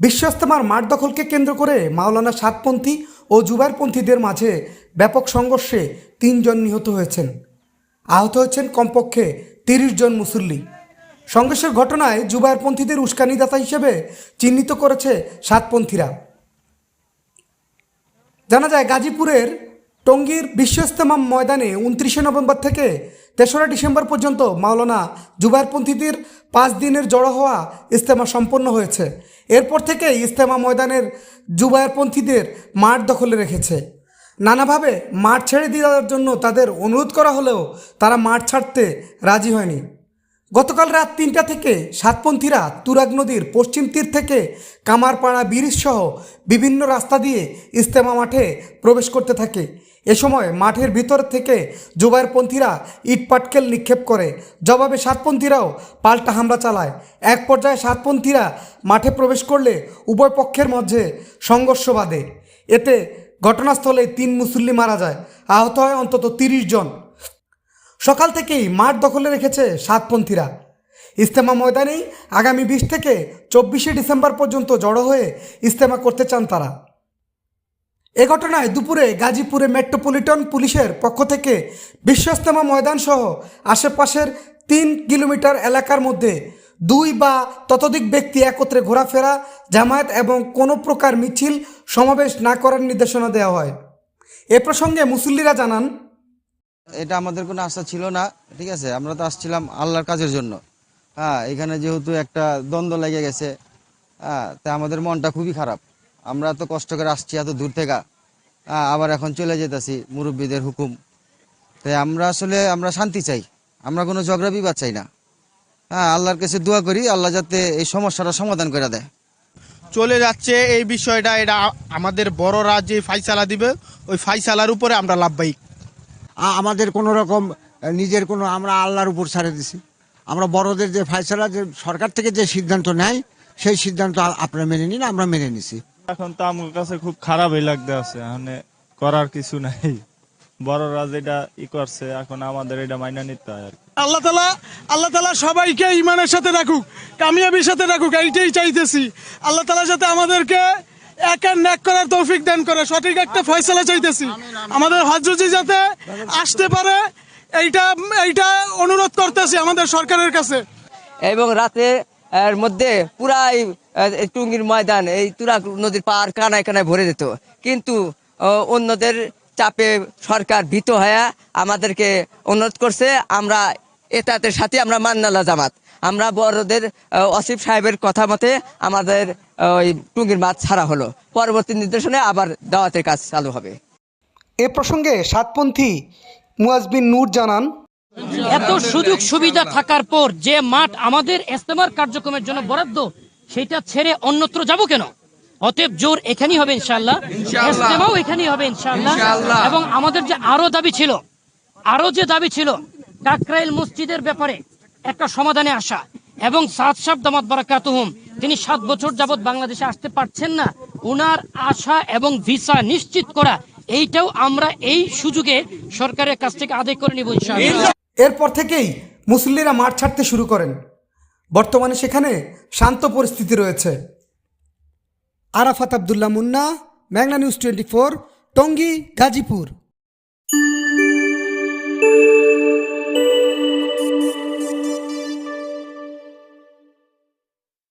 বিশ্ব ইস্তেমার মাঠ দখলকে কেন্দ্র করে মাওলানা সাতপন্থী ও জুবাইরপন্থীদের মাঝে ব্যাপক সংঘর্ষে তিনজন নিহত হয়েছেন। আহত হয়েছেন কমপক্ষে তিরিশ জন মুসল্লি। সংঘর্ষের ঘটনায় জুবাইরপন্থীদের উস্কানিদাতা হিসেবে চিহ্নিত করেছে সাতপন্থীরা। জানা যায়, গাজীপুরের টঙ্গীর বিশ্ব ইস্তেমা ময়দানে উনত্রিশে নভেম্বর থেকে তেসরা ডিসেম্বর পর্যন্ত মাওলানা জুবাইরপন্থীদের পাঁচ দিনের জড়ো হওয়া ইস্তেমা সম্পন্ন হয়েছে। এরপর থেকে ইস্তেমা ময়দানের জুবাইরপন্থীদের মাঠ দখলে রেখেছে। নানাভাবে মাঠ ছেড়ে দেওয়ার জন্য তাদের অনুরোধ করা হলেও তারা মাঠ ছাড়তে রাজি হয়নি। গতকাল রাত তিনটা থেকে সাতপন্থীরা তুরাগ নদীর পশ্চিম তীর থেকে কামারপাড়া ব্রিজ সহ বিভিন্ন রাস্তা দিয়ে ইস্তেমা মাঠে প্রবেশ করতে থাকে। এ সময় মাঠের ভিতর থেকে জুবাইরপন্থীরা ইটপাটকেল নিক্ষেপ করে। জবাবে সাতপন্থীরাও পাল্টা হামলা চালায়। এক পর্যায়ে সাতপন্থীরা মাঠে প্রবেশ করলে উভয় পক্ষের মধ্যে সংঘর্ষ বাধে। এতে ঘটনাস্থলে তিন মুসল্লি মারা যায়। আহত হয় অন্তত তিরিশ জন। সকাল থেকেই মাঠ দখলে রেখেছে সাতপন্থীরা। ইস্তেমা ময়দানেই আগামী বিশ থেকে চব্বিশে ডিসেম্বর পর্যন্ত জড়ো হয়ে ইস্তেমা করতে চান তারা। এ ঘটনায় দুপুরে গাজীপুরে মেট্রোপলিটন পুলিশের পক্ষ থেকে বিশ্ব ইস্তেমা ময়দান সহ আশেপাশের তিন কিলোমিটার এলাকার মধ্যে দুই বা ততোধিক ব্যক্তি একত্রে ঘোরাফেরা, জামায়াত এবং কোনো প্রকার মিছিল সমাবেশ না করার নির্দেশনা দেওয়া হয়। এ প্রসঙ্গে মুসল্লিরা জানান, এটা আমাদের কোনো আশা ছিল না, ঠিক আছে? আমরা তো আসছিলাম আল্লাহর কাজের জন্য। হ্যাঁ এখানে যেহেতু একটা দ্বন্দ্ব লেগে গেছে হ্যাঁ তা আমাদের মনটা খুবই খারাপ। আমরা তো কষ্ট করে আসছি এত দূর থেকে। হ্যাঁ আবার এখন চলে যেতেছি মুরব্বীদের হুকুম। তাই আমরা আসলে আমরা শান্তি চাই। আমরা কোনো ঝগড়া বিবাদ চাই না। হ্যাঁ আল্লাহর কাছে দোয়া করি আল্লাহ যাতে এই সমস্যাটা সমাধান করে দেয়। চলে যাচ্ছে এই বিষয়টা এটা আমাদের বড়রা যে ফাইসালা দিবে। ওই ফাইসালার উপরে আমরা লাভবাহিক। আমাদের কোনো রকম নিজের কোনো আমরা আল্লাহর উপর ছাড়ে দিছি। আমরা বড়দের যে ফয়সালা যে সরকার থেকে যে সিদ্ধান্ত নেয় সেই সিদ্ধান্ত আপনারা মেনে নিন আমরা মেনে নিছি। এখন তো আমার কাছে খুব খারাপই লাগতে আছে মানে করার কিছু নাই। বড়রা যেটা ই করছে এখন আমাদের এটা মাইনা নিতে হয় আর কি। আল্লাহ তালা আল্লাহ তালা সবাইকে ইমানের সাথে রাখুক কামিয়াবির সাথে রাখুক এইটাই চাইতেছি। আল্লাহ তালা যাতে আমাদেরকে এক আর ন্যাক করার তৌফিক দান করে সঠিক একটা ফয়সলা চাইতেছি। আমাদের হজরজি যাতে আসতে পারে এইটা এইটা অনুরোধ করতেছি আমাদের সরকারের কাছে। এবং রাতে এর মধ্যে পুরাই টুঙ্গির ময়দান, এই তুরাগ নদীর পার কানায় কানায় ভরে যেত। কিন্তু অন্যদের চাপে সরকার ভীত হয়ে আমাদেরকে অনুরোধ করছে, আমরা এটাতে সাথে আমরা মান্নালা জামাত। আমরা বড়দের অসিফ সাহেবের কথা মতে আমাদের ওই টুঙ্গির মাছ ছাড়া হলো। পরবর্তী নির্দেশনে আবার দাওয়াতের কাজ চালু হবে। এ প্রসঙ্গে সাতপন্থী মুয়াজবিন নূর জানান এত সুযোগ সুবিধা থাকার পর যে মাঠ আমাদের ইস্তেমার কার্যক্রমের জন্য বরাদ্দ সেটা ছেড়ে অন্যত্র যাব কেন? অতএব জোর এখানেই হবে ইনশাল্লাহ ইস্তেমাও এখানেই হবে ইনশাল্লাহ এবং আমাদের যে আরও দাবি ছিল আরও যে দাবি ছিল কাকরাইল মসজিদের ব্যাপারে একটা সমাধানে আসা এবং সাত সাব দামাত বারাকাতুহুম তিনি সাত বছর যাবৎ বাংলাদেশে আসতে পারছেন না ওনার আশা এবং ভিসা নিশ্চিত করা এইটাও আমরা এই সুযোগে সরকারের কাছ থেকে আদায় করে নিব ইনশাআল্লাহ। এরপর থেকেই মুসল্লিরা মাঠ ছাড়তে শুরু করেন। বর্তমানে সেখানে শান্ত পরিস্থিতি রয়েছে। Arafat Abdullah Munna Bangla news twenty four, Tongi, Gazipur.